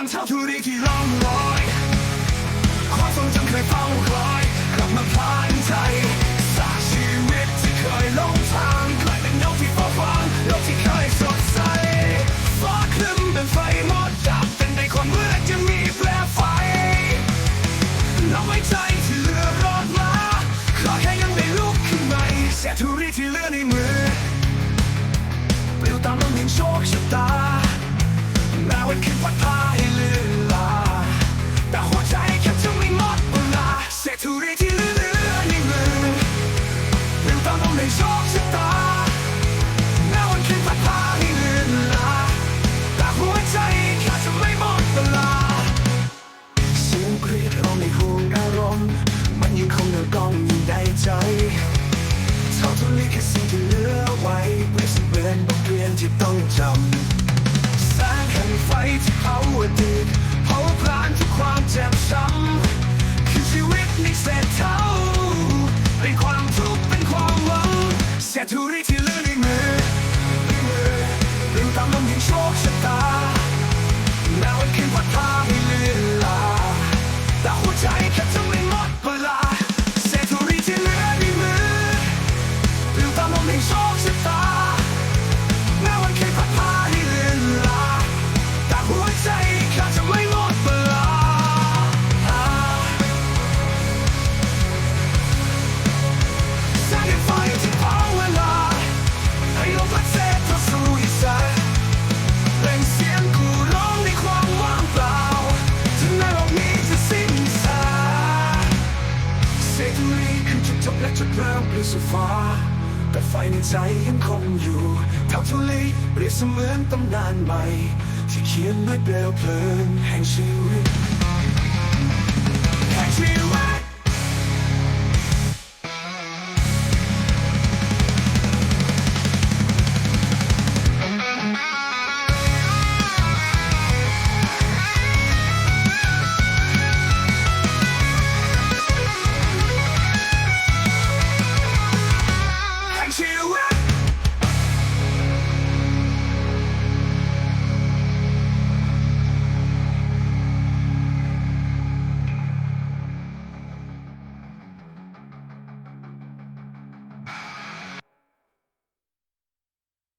างเท่าทุเรียที่ร่องลอยความทรงจำเคยเฝ้าคอยกลับมาพลานใจสาชีวิตที่เคยลงทางกลายเป็นนกที่ฟ้าฟางโลกที่เคยสดใสฟ้าคลึ้มเป็นไฟหมดดับเป็นในความมืดยังมีแปรไฟน้องไว้ใจที่เลือรอดมาขอแค่ยังได้ลุกขึ้นใหม่เสียทุเรีที่เลือในมือปลิวตามลมแห่งโชค โชคชะตาแม้วันคืนผ่าพาให้ลือลาแต่หัวใจแค่จะไม่หมดเวลาเสียงกรีดร้องในห่วงอารมณ์มันยังคงเหนืกองอยู่ในใจท่าทุลีแค่สิ่งเลือไว้ไม่สเรียนบทเรียนที่ต้องจำ จะเริ่มปลิสุฟ้า แต่ไฟในใจยังคงอยู่เท่าทุลีเปรียบเสมือนตำนานใหม่ ที่เขียนด้วยเปลวเพลิงแห่งชีวิตแห่งชีวิต